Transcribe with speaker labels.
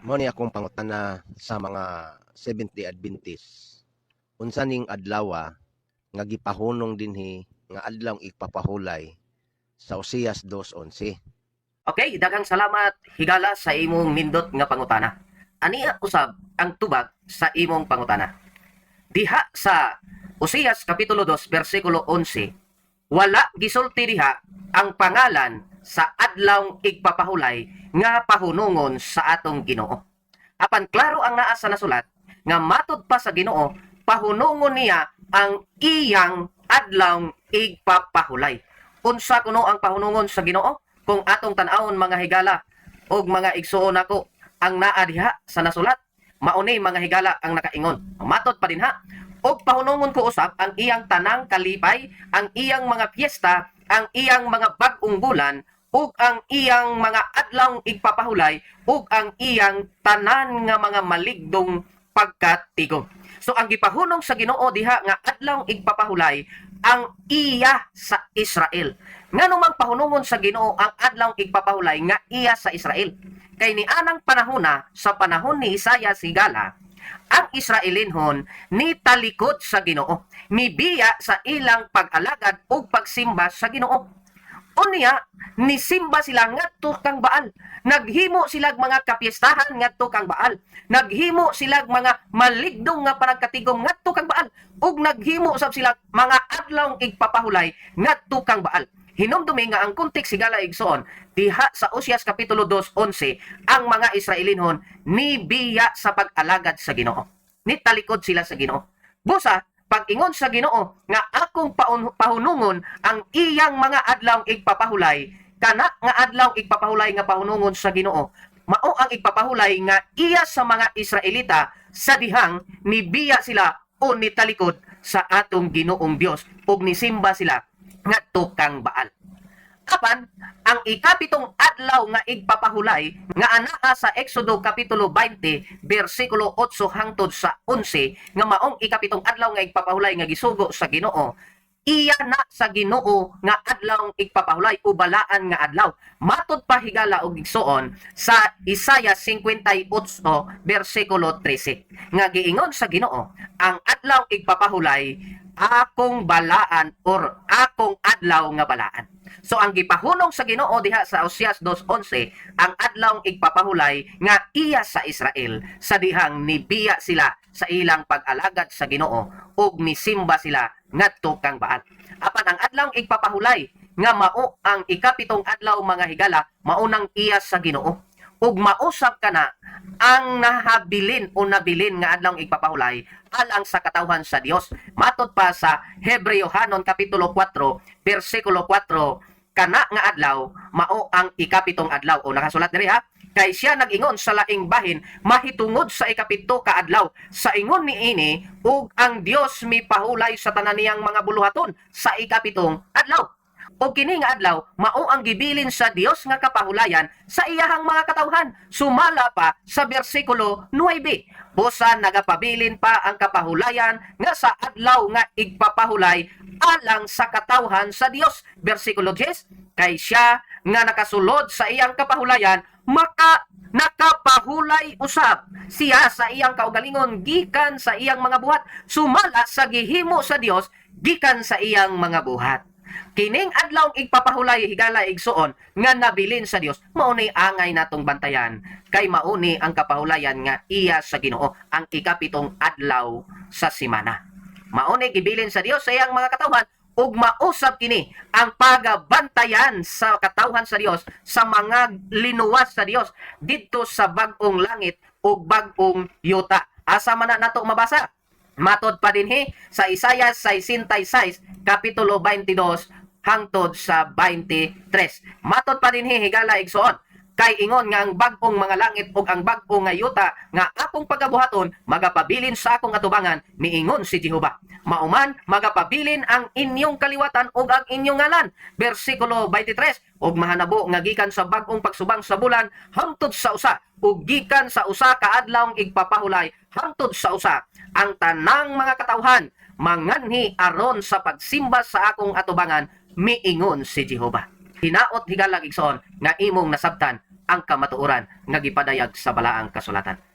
Speaker 1: Mao ni akong pangutana sa mga 70 Adventist. Unsa ning adlaw nga gipahunong dinhi nga adlaw ipapahulay sa Oseas 2:11.
Speaker 2: Okay, daghang salamat higala sa imong nindot nga pangutana. Ani usab ang tubag sa imong pangutana. Diha sa Oseas kapitulo 2 bersikulo 11, wala gisulti diha ang pangalan sa adlaw igpapahulay nga pahunungon sa atong Ginoo. Apan klaro ang naa sa nasulat nga matud pa sa Ginoo pahunungon niya ang iyang adlaw igpapahulay. Unsa kuno ang pahunungon sa Ginoo? Kung atong tan-awon mga higala og mga igsuon nako ang naa diha sa nasulat, mauni mga higala ang nakaingon. Matud pa din ha. Og pahunungon ko usab ang iyang tanang kalipay, ang iyang mga piyesta, ang iyang mga bag-ong bulan, ug ang iyang mga adlaw igpapahulay, ug ang iyang tanan nga mga maligdong pagkatigom. So ang gipahunong sa Ginoo diha nga adlaw igpapahulay ang iya sa Israel. Nga numang pahunungon sa Ginoo ang adlaw igpapahulay nga iya sa Israel. Kay ni anang panahona sa panahon ni Isaiah sigala, ang Israelinhon ni talikod sa Ginoo, mibiya sa ilang pag-alagad ug pagsimba sa Ginoo. Unya, nisimba sila ngadto kang Baal. Naghimo sila mga kapiestahan ngadto kang Baal. Naghimo sila mga maligdong nga panagkatigom ngadto kang Baal. Ug naghimo sab sila mga adlaw igpapahulay ngadto kang Baal. Hinumdumi nga ang kontek sigala igsoon diha sa Oseas kapitulo 2:11 ang mga Israelinhon nibiya sa pag-alagad sa Ginoo. Nitalikod sila sa Ginoo. Busa, pag-ingon sa Ginoo nga akong pahunungon ang iyang mga adlaw igpapahulay. Kana nga adlaw igpapahulay nga pahunungon sa Ginoo. Mao ang igpapahulay nga iya sa mga Israelita. Sa dihang nibiya sila o nitalikod sa atong Ginoong Dios ug nisimba sila ngadto kang Baal. Apan, ang ikapitong adlaw nga igpapahulay nga anaa sa Exodo kapitulo 20 bersikulo 8 hangtod sa 11 nga maong ikapitong adlaw nga igpapahulay nga gisugo sa Ginoo. Iya na sa Ginoo nga adlaw igpapahulay o balaan nga adlaw. Matud pa higala og igsuon sa Isaya 58 bersikulo 13 nga giingon sa Ginoo ang adlaw igpapahulay akong balaan or akong adlaw nga balaan So ang gipahunong sa Ginoo diha sa Oseas 2:11 ang adlaw igpapahulay nga iya sa Israel sa dihang nibiya sila sa ilang pag-alagad sa Ginoo ug nisimba sila ngadto kang Baal. Apan ang adlaw igpapahulay nga mao ang ikapitong adlaw mga higala maunang iya sa Ginoo ug mausap kana ang nahabilin o nabilin nga adlaw igpapahulay alang sa katawhan sa Dios. Matod pa sa Hebreo-hanon kapitulo 4 bersikulo 4 kana nga adlaw mao ang ikapitong adlaw. O nakasulat diri ha? Kay siya nag-ingon sa laing bahin mahitungod sa ikapito ka adlaw. Sa ingon ni ini ug ang Dios mipahulay sa tanan niyang mga buluhaton sa ikapitong adlaw o kini nga adlaw mao ang gibilin sa Dios nga kapahulayan sa iyahang mga katawhan. Sumala pa sa bersikulo 9 busa nagapabilin pa ang kapahulayan nga sa adlaw nga igpapahulay alang sa katawhan sa Dios bersikulo 10 kay siya nga nakasulod sa iyang kapahulayan maka nakapahulay usab. Siya sa iyang kaugalingon gikan sa iyang mga buhat. Sumala sa gihimo sa Dios gikan sa iyang mga buhat Kining adlaw igpapahulay higala igsuon nga nabilin sa Dios mauni angay natong bantayan kay mauni ang kapahulayan nga iya sa Ginoo ang ikapitong adlaw sa simana. Mauni gibilin sa Dios sa iyang mga katawhan ug mausab kini ang pagabantayan sa katawhan sa Dios sa mga linuwas sa Dios didto sa bag-ong langit ug bag-ong yuta. Asa man na nato mabasa? Matod pa din he sa Isaiah 66 kapitulo 22 hangtod sa 23. Matod pa he higala igsuon kay ingon nga ang bag-ong mga langit ug ang bag-ong nga yuta nga akong pagabuhaton magapabilin sa akong atubangan miingon si Jehova. Mauman magapabilin ang inyong kaliwatan ug ang inyong ngalan. Bersikulo 23 ug mahanabo nga gikan sa bag-ong pagsubang sa bulan hangtod sa usa ug gikan sa usa ka adlaw igpapahulay hangtod sa usa ang tanang mga katawhan manganhi aron sa pagsimba sa akong atubangan miingon si Jehova. Hinaot higalag igsoon nga imong nasabtan ang kamatuoran nga gipadayag sa balaang kasulatan.